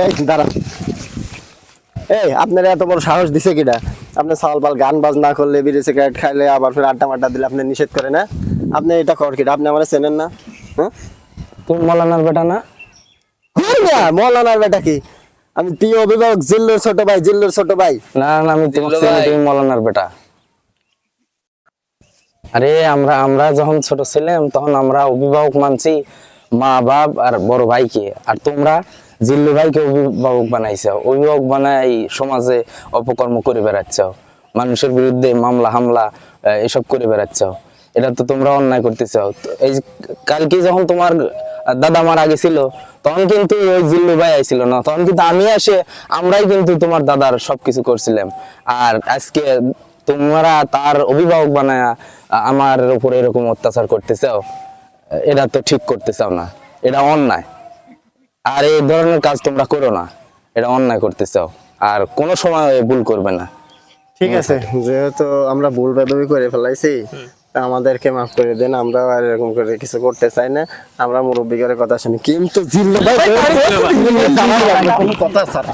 এই দাঁড়ান। এই আপনার এত বড় সাহস দিছে কিটা আপনি সাল পাল গান বাজ না করলে বিড়ি সিগারেট খাইলে আবার ফের আড্ডা মাড্ডা দিলে আপনি নিষেধ করে না? আপনি এটা কর কিটা আপনি আমার চেনেন না? হ্যাঁ তুমি মলানার বেটা না? কই না, বেটা কি? আমি প্রিয় অভিভাবক জিল্লুর ছোট ভাই জিল্লুর ছোট ভাই। না না আমি তোমাকে চিনি তুমি মলানার বেটা। আরে আমরা আমরা যখন ছোট ছিলাম তখন আমরা অভিভাবক মানছি মা বাপ আর বড় ভাইকে। আর তোমরা জিল্লু ভাইকে অভিভাবক বানাইছো, অভিভাবক বানাই সমাজে অপকর্ম করে বেড়াচ্ছ, মানুষের বিরুদ্ধে মামলা, হামলা এসব করে বেড়াচ্ছ। এটা তো তোমরা অন্যায় করতেছ। এই কালকে যখন তোমার দাদা মার আগে ছিল তখন কিন্তু ওই জিল্লু ভাই আইছিল না, তখন কিন্তু আমি আসে আমরাই কিন্তু তোমার দাদার সবকিছু করছিলাম। আর আজকে তোমরা তার অভিভাবক বানায় আমার উপরে এরকম অত্যাচার করতে চাও এটা তো ঠিক করতে চাও না, এটা অন্যায়। আর এই ধরনের কাজ তোমরা করো না। এটা অন্যায় করতে চাও আর কোনো সময় ভুল করবে না। ঠিক আছে। যেহেতু আমরা ভুল বেদবি করে ফেলাইছি আমাদেরকে মাফ করে দেন। আমরা আর এরকম করে কিছু করতে চাই না। আমরা মুরব্বী করে কথা শুনি। কিন্তু জিল্লু কথা ছাড়া।